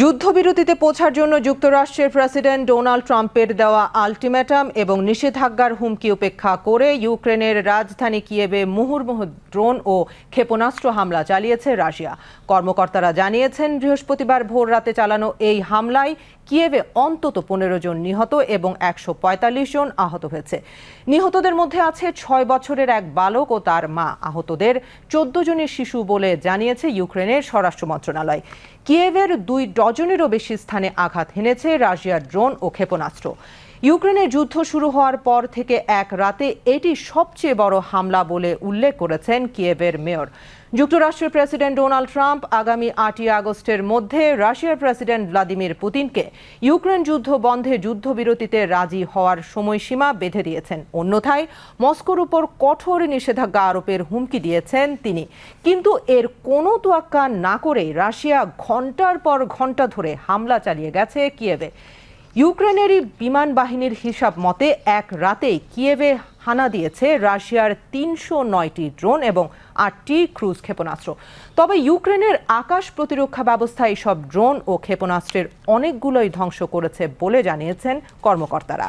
যুদ্ধবিরতিতে পৌঁছার জন্য যুক্তরাষ্ট্রের প্রেসিডেন্ট ডোনাল্ড ট্রাম্পের দেওয়া আলটিমেটাম এবং নিষেধাজ্ঞার হুমকি উপেক্ষা করে ইউক্রেনের রাজধানী কিয়েবে মুহুর্মুহু ড্রোন ও ক্ষেপণাস্ত্র হামলা চালিয়েছে রাশিয়া। কর্মকর্তারা জানিয়েছেন, বৃহস্পতিবার ভোর রাতে চালানো এই হামলায় কিয়েভে অন্তত পনেরো জন নিহত এবং একশো পঁয়তাল্লিশ জন আহত হয়েছে। নিহতদের মধ্যে আছে ছয় বছরের এক বালক ও তার মা। আহতদের চোদ্দ জনের শিশু বলে জানিয়েছে ইউক্রেনের স্বরাষ্ট্র মন্ত্রণালয়। কিয়েভের দুই ডজনেরও বেশি স্থানে আঘাত হেনেছে রাশিয়ার ড্রোন ও ক্ষেপণাস্ত্র। ইউক্রেনের যুদ্ধ শুরু হওয়ার পর থেকে এক রাতে এটি সবচেয়ে বড় হামলা বলে উল্লেখ করেছেন কিয়েভের মেয়র। যুক্তরাষ্ট্রের প্রেসিডেন্ট ডোনাল্ড ট্রাম্প আগামী আটই আগস্টের মধ্যে রাশিয়ার প্রেসিডেন্ট ভ্লাদিমির পুতিনকে ইউক্রেন যুদ্ধ বন্ধে যুদ্ধবিরতিতে রাজি হওয়ার সময়সীমা বেঁধে দিয়েছেন। অন্যথায় মস্কোর উপর কঠোর নিষেধাজ্ঞা আরোপের হুমকি দিয়েছেন তিনি। কিন্তু এর কোনো তোয়াক্কা না করেই রাশিয়া ঘণ্টার পর ঘণ্টা ধরে হামলা চালিয়ে গেছে কিয়েভে। ইউক্রেনেরই বিমান বাহিনীর হিসাব মতে, এক রাতে কিয়েভে হানা দিয়েছে রাশিয়ার তিনশো নয়টি ড্রোন এবং আটটি ক্রুজ ক্ষেপণাস্ত্র। তবে ইউক্রেনের আকাশ প্রতিরক্ষা ব্যবস্থা এইসব ড্রোন ও ক্ষেপণাস্ত্রের অনেকগুলোই ধ্বংস করেছে বলে জানিয়েছেন কর্মকর্তারা।